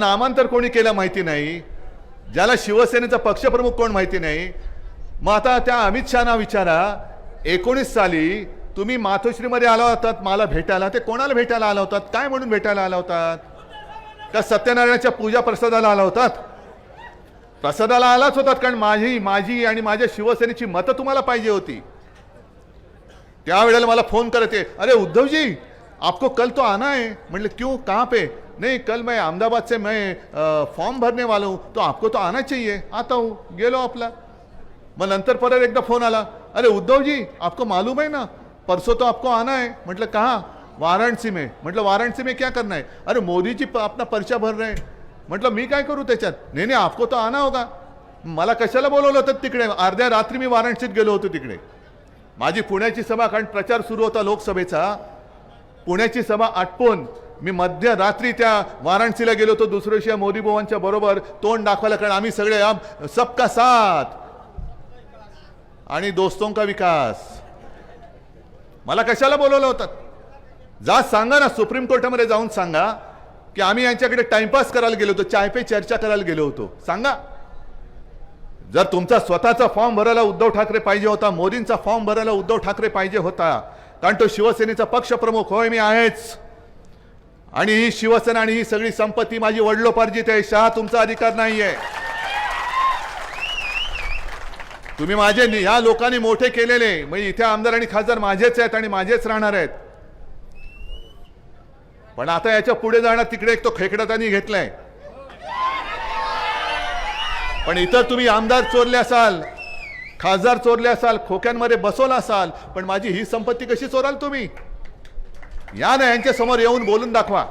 नामांतर कोणी केलं माहिती नाही. ज्याला शिवसेनेचा पक्षप्रमुख कोण माहिती नाही. मग आता त्या अमित शहाना विचारा एकोणीस साली तुम्ही मातोश्रीमध्ये आला होतात मला भेटायला. ते कोणाला भेटायला आला होतात? काय म्हणून भेटायला आला होतात? त्या सत्यनारायणाच्या पूजा प्रसादाला आला होतात? प्रसादाला आलाच होतात कारण माझी माझी आणि माझ्या शिवसेनेची मतं तुम्हाला पाहिजे होती. त्यावेळेला मला फोन करते अरे उद्धवजी आपको कल तो आना है. मतलब क्यों? कहाँ पे? नहीं कल मैं अहमदाबाद से मैं फॉर्म भरने वाला हूँ तो आपको तो आना चाहिए। आता हूँ गेलो आपला मग नंतर परत एकदा फोन आला अरे उद्धव जी आपको मालूम है ना परसों तो आपको आना है। म्हटलं कहाँ? वाराणसी में। म्हटलं वाराणसी में क्या करना है? अरे मोदी जी प- अपना पर्चा भर रहे हैं। म्हटलं मी काय करू त्याच्यात नाही नाही आपको तो आना होगा। मला कशाला बोलवलं होतं तिकडे? अर्ध्या रात्री मी वाराणसीत गेलो होतो तिकडे। माझी पुण्याची सभा कारण प्रचार सुरू होता लोकसभेचा पुण्याची सभा आटपून मी मध्यरात्री त्या वाराणसीला गेलो होतो दुसऱ्या दिवशी या मोदी बरोबर तोंड दाखवायला कारण आम्ही सगळे सबका साथ. आणि दोस्तों का विकास. मला कशाला बोलवलं होतं? जा सांगा ना सुप्रीम कोर्टामध्ये जाऊन सांगा की आम्ही यांच्याकडे टाइमपास करायला गेलो होतो चाय पे चर्चा करायला गेलो होतो. सांगा. जर तुमचा स्वतःचा फॉर्म भरायला उद्धव ठाकरे पाहिजे होता मोदींचा फॉर्म भरायला उद्धव ठाकरे पाहिजे होता कारण तो शिवसेनेचा पक्षप्रमुख होय मी आहेच. आणि ही शिवसेना आणि ही सगळी संपत्ती माझी वडलोपार्जित आहे शहा तुमचा अधिकार नाहीये. तुम्ही माझे ह्या लोकांनी मोठे केलेले म्हणजे इथे आमदार आणि खासदार माझेच आहेत आणि माझेच राहणार आहेत. पण आता याच्यापुढे जाणार तिकडे एक तो खेकडा त्यांनी घेतलाय. पण इतर तुम्ही आमदार चोरले असाल खासदार चोरले असाल खोक्यांमध्ये बसवला असाल पण माझी ही संपत्ती कशी चोराल तुम्ही? या ना यांच्या समोर येऊन बोलून दाखवा.